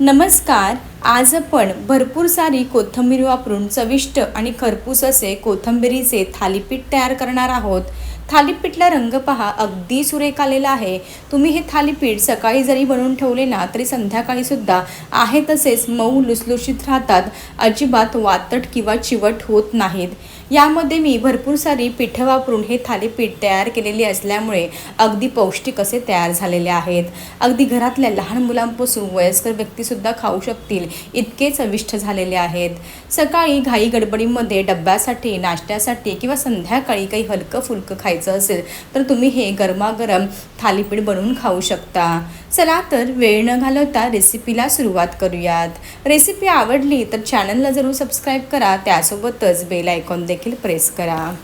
नमस्कार आज आपण भरपूर सारी कोथिंबीर वापरून चविष्ट आणि खरपूस असे कोथिंबिरीचे थालीपीठ तयार करणार आहोत. थालीपीठला रंग पहा अगदी सुरेख आलेला आहे. तुम्ही हे थालीपीठ सकाळी जरी बनवून ठेवले ना तरी संध्याकाळीसुद्धा आहे तसेच मऊ लुसलुशीत राहतात. अजिबात वातट किंवा चिवट होत नाहीत. यामध्ये मी भरपूर सारी पिठं वापरून हे थालीपीठ तयार केलेले असल्यामुळे अगदी पौष्टिक असे तयार झालेले आहेत. अगदी घरातल्या लहान मुलांपासून वयस्कर व्यक्तीसुद्धा खाऊ शकतील इतके चविष्ट झालेले आहेत. सकाळी घाई गडबडीमध्ये डब्यासाठी नाश्त्यासाठी किंवा संध्याकाळी काही हलकं फुलकं खायचं असेल तर तुम्ही हे गरमागरम थालीपीठ बनवून खाऊ शकता. चला तर वेळ न घालवता रेसिपीला सुरुवात करूयात. रेसिपी आवडली तर चॅनलला जरूर सबस्क्राईब करा. त्यासोबतच बेल आयकॉन देखील प्रेस करा.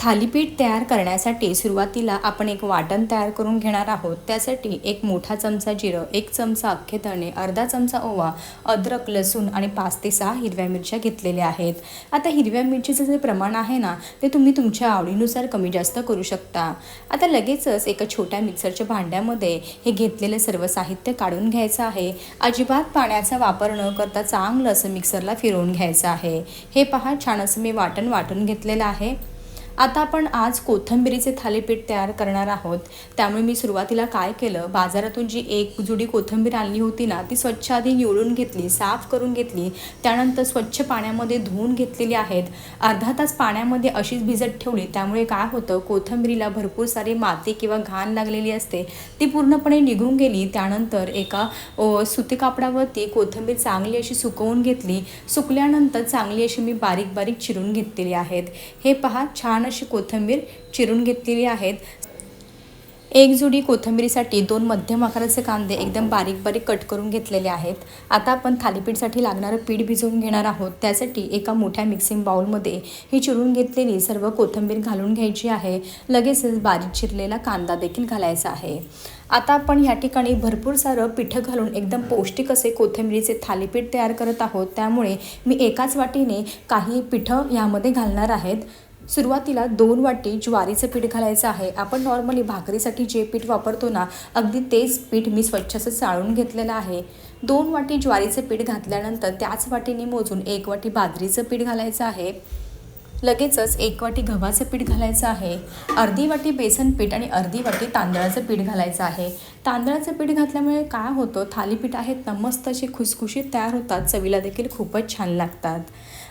थालीपीठ तयार करण्यासाठी सुरुवातीला आपण एक वाटण तयार करून घेणार आहोत. त्यासाठी एक मोठा चमचा जिरं एक चमचा अख्खे धणे अर्धा चमचा ओवा अद्रक लसूण आणि पाच ते सहा हिरव्या मिरच्या घेतलेल्या आहेत. आता हिरव्या मिरचीचं जे प्रमाण आहे ना ते तुम्ही तुमच्या आवडीनुसार कमी जास्त करू शकता. आता लगेचच एका छोट्या मिक्सरच्या भांड्यामध्ये हे घेतलेलं सर्व साहित्य काढून घ्यायचं आहे. अजिबात पाण्याचा वापर न करता चांगलं असं मिक्सरला फिरवून घ्यायचं आहे. हे पहा छान असं मी वाटण वाटून घेतलेलं आहे. आता आपण आज कोथिंबिरीचे थालीपीठ तयार करणार आहोत. त्यामुळे मी सुरुवातीला काय केलं? बाजारातून जी एक जुडी कोथिंबीर आणली होती ना ती स्वच्छ आधी निवडून घेतली साफ करून घेतली त्यानंतर स्वच्छ पाण्यामध्ये धुवून घेतलेली आहेत. अर्धा तास पाण्यामध्ये अशीच भिजत ठेवली त्यामुळे काय होतं? कोथिंबिरीला भरपूर सारी माती किंवा घाण लागलेली असते. ती पूर्णपणे निघून गेली. त्यानंतर एका सुती कापडावरती कोथिंबीर चांगली अशी सुकवून घेतली. सुकल्यानंतर चांगली अशी मी बारीक बारीक चिरून घेतलेली आहेत. हे पहा छान अशी कोथिंबीर चिरून घेतलेली आहेत. एक जुडी कोथिंबीरीसाठी दोन मध्यम आकाराचे कांदे एकदम बारीक बारीक कट करून घेतलेले आहेत. आता आपण थालीपीठसाठी लागणारं पीठ भिजवून घेणार आहोत. त्यासाठी एका मोठ्या मिक्सिंग बाउलमध्ये ही चिरून घेतलेली सर्व कोथिंबीर घालून घ्यायची आहे. लगेचच बारीक चिरलेला कांदा देखील घालायचा आहे. आता आपण या ठिकाणी भरपूर सारं पिठं घालून एकदम पौष्टिक असे कोथिंबीरीचे थालीपीठ तयार करत आहोत. त्यामुळे मी एकाच वाटीने काही पिठं यामध्ये घालणार आहेत. सुरुवातीला दोन वाटी ज्वारीचं पीठ घालायचं आहे. आपण नॉर्मली भाकरीसाठी जे पीठ वापरतो ना अगदी तेच पीठ मी स्वच्छ असं चाळून घेतलेलं आहे. दोन वाटी ज्वारीचं पीठ घातल्यानंतर त्याच वाटीने मोजून एक वाटी बाजरीचं पीठ घालायचं आहे. लगेचच एक वाटी गव्हाचं पीठ घालायचं आहे. अर्धी वाटी बेसन पीठ आणि अर्धी वाटी तांदळाचं पीठ घालायचं आहे. तांदळाचं पीठ घातल्यामुळे काय होतं थालीपीठ आहेत ना मस्त असे खुसखुशीत तयार होतात चवीला देखील खूपच छान लागतात.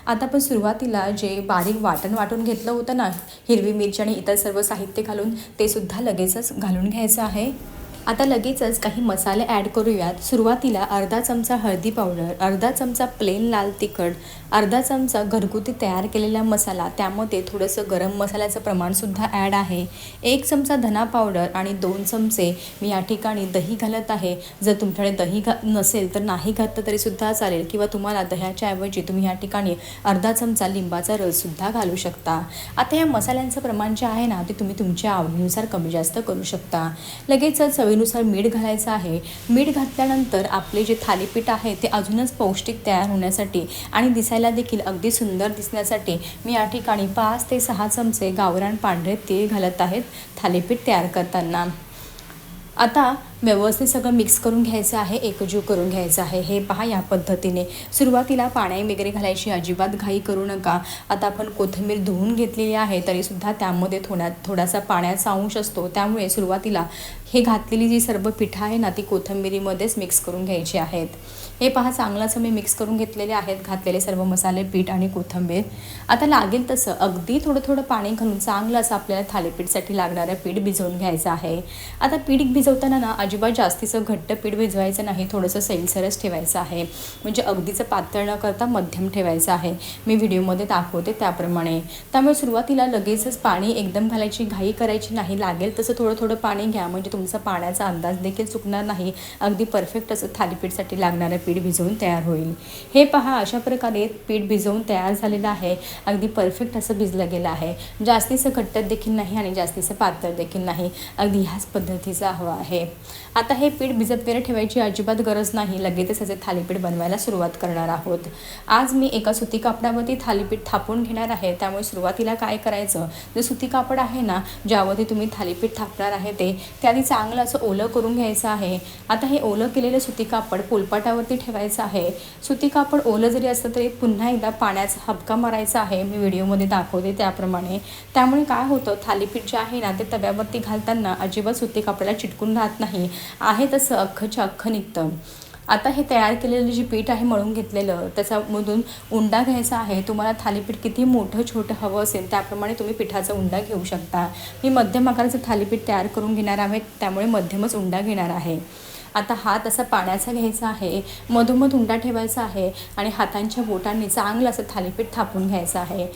आता आपण सुरुवातीला जे बारीक वाटण वाटून घेतलं होतं ना हिरवी मिरची आणि इतर सर्व साहित्य घालून ते सुद्धा लगेचच घालून घ्यायचं आहे. आता लगेचच काही मसाले ॲड करूयात. सुरुवातीला अर्धा चमचा हळदी पावडर अर्धा चमचा प्लेन लाल तिखट अर्धा चमचा घरगुती तयार केलेला मसाला त्यामध्ये थोडंसं गरम मसाल्याचं प्रमाणसुद्धा ॲड आहे. एक चमचा धना पावडर आणि दोन चमचे मी या ठिकाणी दही घालत आहे. जर तुमच्याकडे दही घा नसेल तर नाही घातलं तरीसुद्धा चालेल किंवा तुम्हाला दह्याच्या ऐवजी तुम्ही या ठिकाणी अर्धा चमचा लिंबाचा रससुद्धा घालू शकता. आता या मसाल्यांचं प्रमाण जे आहे ना ते तुम्ही तुमच्या आवडीनुसार कमी जास्त करू शकता. लगेचच चवीनुसार मीठ घालायचं आहे. मीठ घातल्यानंतर आपले जे थालीपीठ आहे ते अजूनच पौष्टिक तयार होण्यासाठी आणि दिसायला देखील अगदी सुंदर दिसण्यासाठी मी या ठिकाणी पाच ते सहा चमचे गावरान पांढरे तीळ घालत आहेत थालीपीठ तयार करताना. आता व्यवस्थित सगळं मिक्स करून घ्यायचं आहे एकजीव करून घ्यायचं आहे. हे पहा या पद्धतीने. सुरुवातीला पाणी वगैरे घालायची अजिबात घाई करू नका. आता आपण कोथिंबीर धुवून घेतलेली आहे तरीसुद्धा त्यामध्ये थोड्या थोडासा पाण्याचा अंश असतो. त्यामुळे सुरुवातीला हे घातलेली जी सर्व पिठं आहे ना ती कोथिंबिरीमध्येच मिक्स करून घ्यायची आहेत. हे पहा चांगलं असं मी मिक्स करून घेतलेले आहेत घातलेले सर्व मसाले पीठ आणि कोथिंबीर. आता लागेल तसं. अगदी थोडं थोडं पाणी घालून चांगलं असं आपल्याला थालीपीठसाठी लागणारं पीठ भिजवून घ्यायचं आहे. आता पीठ भिजवताना ना अजिबात जास्तीचं घट्ट पीठ भिजवायचं नाही थोडंसं सैलसरच ठेवायचं आहे. म्हणजे अगदीचं पातळ न करता मध्यम ठेवायचं आहे. मी व्हिडिओमध्ये दाखवते त्याप्रमाणे. त्यामुळे सुरुवातीला लगेचच पाणी एकदम घालायची घाई करायची नाही लागेल. तसं थोडं थोडं पाणी घ्या. म्हणजे तुमचा पाण्याचा अंदाज देखील चुकणार नाही. अगदी परफेक्ट असं थालीपीठसाठी लागणारं पीठ भिजवून तयार होईल. हे पहा अशा प्रकारे पीठ भिजवून तयार झालेलं आहे. अगदी परफेक्ट असं भिजलं गेलं आहे. जास्तीचं घट्ट देखील नाही आणि जास्तीचं पातळ देखील नाही. अगदी ह्याच पद्धतीचं हवं आहे. आता हे पीठ भिजत वगैरे ठेवायची अजिबात गरज नाही. लगेचच याचे थालीपीठ बनवायला सुरुवात करणार आहोत. आज मी एका सुती कापडावरती थालीपीठ थापून घेणार आहे. त्यामुळे सुरुवातीला काय करायचं? जे सुती कापड आहे ना ज्यावरती तुम्ही थालीपीठ थापणार आहे ते त्याआधी चांगलं असं ओलं करून घ्यायचं आहे. आता हे ओलं केलेलं सुती कापड पोलपाटावरती ठेवायचं आहे. सुती कापड ओलं जरी असलं तरी पुन्हा एकदा पाण्याचा हबका मारायचा आहे. मी व्हिडिओमध्ये दाखवते त्याप्रमाणे. त्यामुळे काय होतं? थालीपीठ जे आहे ना ते तव्यावरती घालताना अजिबात सुती कापडाला चिटकून राहत नाही. आहे तसं अख्खच्या अख्खं निघतं आता हे तयार केलेलं जे पीठ आहे मळून घेतलेलं त्याच्यामधून उंडा घ्यायचा आहे. तुम्हाला थालीपीठ किती मोठं छोटं हवं असेल त्याप्रमाणे तुम्ही पिठाचा उंडा घेऊ शकता. मी मध्यम आकाराचं थालीपीठ तयार करून घेणार आहे त्यामुळे मध्यमच उंडा घेणार आहे. आता हात असा पाण्याचा घ्यायचा आहे मधोमध उंडा ठेवायचा आहे आणि हातांच्या बोटांनी चांगलं असं थालीपीठ थापून घ्यायचं आहे.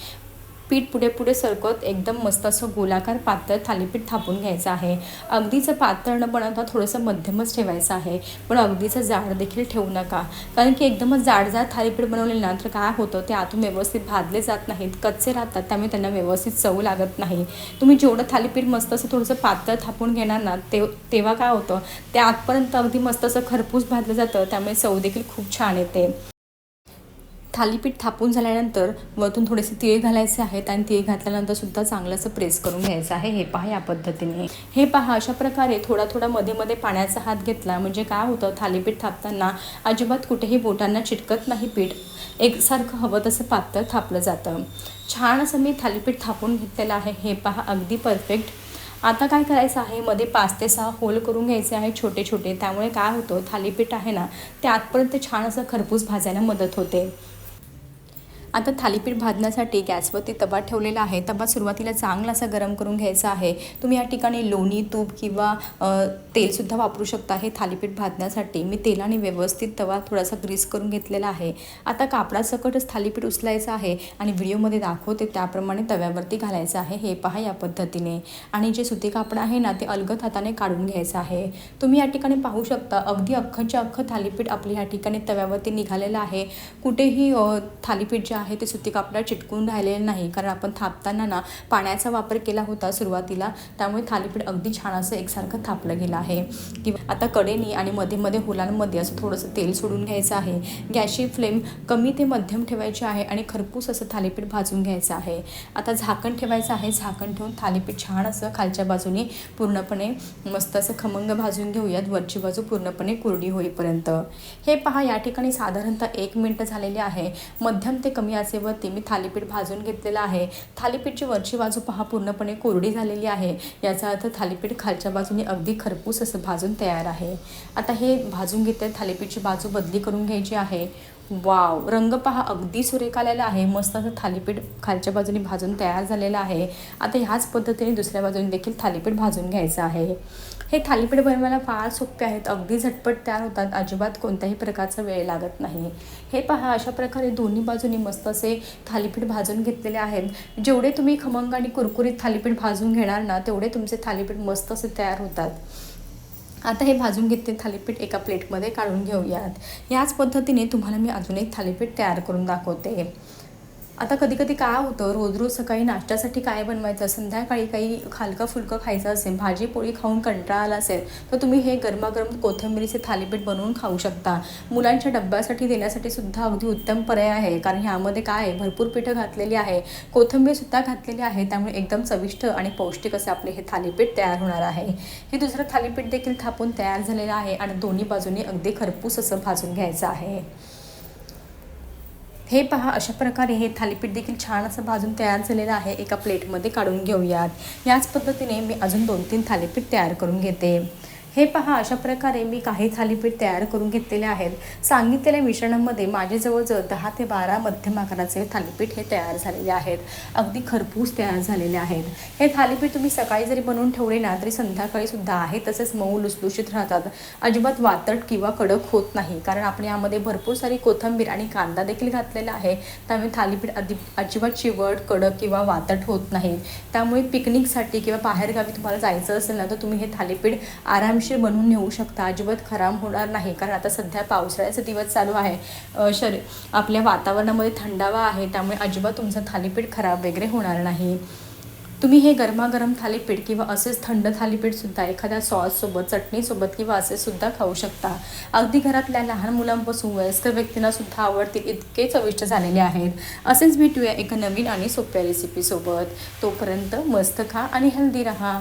पीठ पुढे पुढे सरकत एकदम मस्त असं गोलाकार पातळ थालीपीठ थापून घ्यायचं आहे. अगदीचं पातळ न बनवता थोडंसं मध्यमच ठेवायचं आहे. पण अगदीचं जाड देखील ठेवू नका. कारण की एकदमच जाड जाड थालीपीठ बनवले ना तर काय होतं ते आतून व्यवस्थित भाजले जात नाहीत कच्चे राहतात त्यामुळे त्यांना व्यवस्थित चव लागत नाही. तुम्ही जेवढं थालीपीठ मस्त असं थोडंसं पातळ थापून घेणार ना ते तेव्हा काय होतं ते आतपर्यंत अगदी मस्त असं खरपूस भाजलं जातं त्यामुळे चव देखील खूप छान येते. थालीपीठ थापून झाल्यानंतर वरतून थोडेसे तीळ घालायचे आहेत आणि तीळ घातल्यानंतर सुद्धा चांगलं असं प्रेस करून घ्यायचं आहे. हे पहा या पद्धतीने. हे पहा अशा प्रकारे थोडा थोडा मध्ये मध्ये पाण्याचा हात घेतला. म्हणजे काय होतं थालीपीठ थापताना अजिबात कुठेही बोटांना चिटकत नाही पीठ. एकसारखं हवं तसं पातळ थापलं जातं. छान असं मी थालीपीठ थापून घेतलेलं आहे. हे पहा अगदी परफेक्ट. आता काय करायचं आहे? मध्ये पाच ते सहा होल करून घ्यायचे आहे छोटे छोटे. त्यामुळे काय होतं थालीपीठ आहे ना ते आतपर्यंत छान असं खरपूस भाजायला मदत होते. आता थालीपीठ भाजण्यासाठी गॅसवरती तवा ठेवलेला आहे. तवा सुरुवातीला चांगला असा गरम करून घ्यायचा आहे. तुम्ही या ठिकाणी लोणी तूप किंवा तेलसुद्धा वापरू शकता हे थालीपीठ भाजण्यासाठी. मी तेलाने व्यवस्थित तवा थोडासा ग्रीस करून घेतलेला आहे. आता कापडासकटच थालीपीठ उचलायचं आहे आणि व्हिडिओमध्ये दाखवते त्याप्रमाणे तव्यावरती घालायचं आहे. हे पहा या पद्धतीने. आणि जे सुती कापड आहे ना ते अलगद हाताने काढून घ्यायचं आहे. तुम्ही या ठिकाणी पाहू शकता अगदी अख्खच्या अख्खं थालीपीठ आपल्या या ठिकाणी तव्यावरती निघालेलं आहे. कुठेही थालीपीठ जे आहे ते सुती कापडात चिटकून राहिलेलं नाही. कारण आपण थापताना ना पाण्याचा वापर केला होता सुरुवातीला. त्यामुळे थालीपीठ अगदी छान असं एकसारखं थापलं गेलं आहे. किंवा आता कडेनी आणि मध्ये मध्ये हुलांमध्ये असं थोडंसं तेल सोडून घ्यायचं आहे. गॅसची फ्लेम कमी ते मध्यम ठेवायची आहे आणि खरपूस असं थालीपीठ भाजून घ्यायचं आहे. आता झाकण ठेवायचं आहे. झाकण ठेवून थालीपीठ छान असं खालच्या बाजूने पूर्णपणे मस्त असं खमंग भाजून घेऊयात. वरची बाजू पूर्णपणे कोरडी होईपर्यंत. हे पहा या ठिकाणी साधारणतः एक मिनटं झालेले आहे. मध्यम ते कमी कमी आचेवरती मी थालीपीठ भाजून घेतलेलं आहे. थालीपीठची वरची बाजू पहा पूर्णपणे कोरडी झालेली आहे. याचा अर्थ थालीपीठ खालच्या बाजूने अगदी खरपूस असं भाजून तयार आहे. आता हे भाजून घेते थालीपीठची बाजू बदली करून घ्यायची आहे. वाव रंग पहा अगदी सुरेख आलेला आहे. मस्त असं थालीपीठ खालच्या बाजूने भाजून तयार झालेलं आहे. आता ह्याच पद्धतीने दुसऱ्या बाजूने देखील थालीपीठ भाजून घ्यायचं आहे. हे थालीपीठ बनवायला फार सोपे आहेत. अगदी झटपट तयार होतात. अजिबात कोणत्याही प्रकारचा वेळ लागत नाही. हे पहा अशा प्रकारे दोन्ही बाजूनी मस्त असे थालीपीठ भाजून घेतलेले आहेत. जेवढे तुम्ही खमंग आणि कुरकुरीत थालीपीठ भाजून घेणार ना तेवढे तुमचे थालीपीठ मस्त असे तयार होतात. आता हे भाजून घेतले थालीपीठ एका प्लेटमध्ये काढून घेऊयात. याच पद्धतीने तुम्हाला मी अजून एक थालीपीठ तयार करून दाखवते. आता कधी कधी काय होतं रोज रोज सकाळी नाश्त्यासाठी काय बनवायचं? संध्याकाळी काही हलकं फुलकं खायचं असेल भाजी पोळी खाऊन कंटाळा आला असेल तर तुम्ही हे गरमागरम कोथिंबिरीचे थालीपीठ बनवून खाऊ शकता. मुलांच्या डब्यासाठी देण्यासाठी सुद्धा अगदी उत्तम पर्याय आहे कारण ह्यामध्ये काय आहे? भरपूर पिठं घातलेली आहे कोथिंबीरसुद्धा घातलेली आहे त्यामुळे एकदम चविष्ट आणि पौष्टिक असे आपले हे थालीपीठ तयार होणार आहे. हे दुसरं थालीपीठ देखील थापून तयार झालेलं आहे आणि दोन्ही बाजूनी अगदी खरपूस असं भाजून घ्यायचं आहे. हे पहा अशा प्रकारे हे थालीपीठ देखील छान असं भाजून तयार झालेलं आहे. एका प्लेटमध्ये काढून घेऊयात. याच पद्धतीने मी अजून दोन तीन थालीपीठ तयार करून घेते. हे पहा अशा प्रकारे मी काही थालीपीठ तयार करून घेतलेले आहेत. सांगितलेल्या मिश्रणामध्ये माझे जवळजवळ दहा ते बारा मध्यम आकाराचे थालीपीठ हे तयार झालेले आहेत. अगदी खरपूस तयार झालेले आहेत. हे थालीपीठ तुम्ही सकाळी जरी बनवून ठेवले ना तरी संध्याकाळी सुद्धा आहे तसेच मऊ लुसलुशीत राहतात. अजिबात वातट किंवा कडक होत नाही कारण आपण यामध्ये भरपूर सारी कोथंबीर आणि कांदा देखील घातलेला आहे. त्यामुळे थालीपीठ अदि अजिबात चिवट कडक किंवा वातट होत नाही. त्यामुळे पिकनिकसाठी किंवा बाहेरगावी तुम्हाला जायचं असेल ना तर तुम्ही हे थालीपीठ आराम आरामशीर बनवून नेऊ शकता. अजिबात खराब होणार नाही. कारण आता सध्या पावसाळ्याचा दिवस चालू आहे. शरीर आपल्या वातावरणामध्ये थंडावा आहे. त्यामुळे अजिबात तुमचं थालीपीठ खराब वगैरे होणार नाही. तुम्ही हे गरमागरम थालीपीठ किंवा असेच थंड थालीपीठसुद्धा एखाद्या सॉससोबत चटणीसोबत किंवा असे सुद्धा खाऊ शकता. अगदी घरातल्या लहान मुलांपासून वयस्कर व्यक्तींनासुद्धा आवडतील इतके चविष्ट झालेले आहेत. असेच भेटूया एका नवीन आणि सोप्या रेसिपीसोबत तोपर्यंत मस्त खा आणि हेल्दी राहा.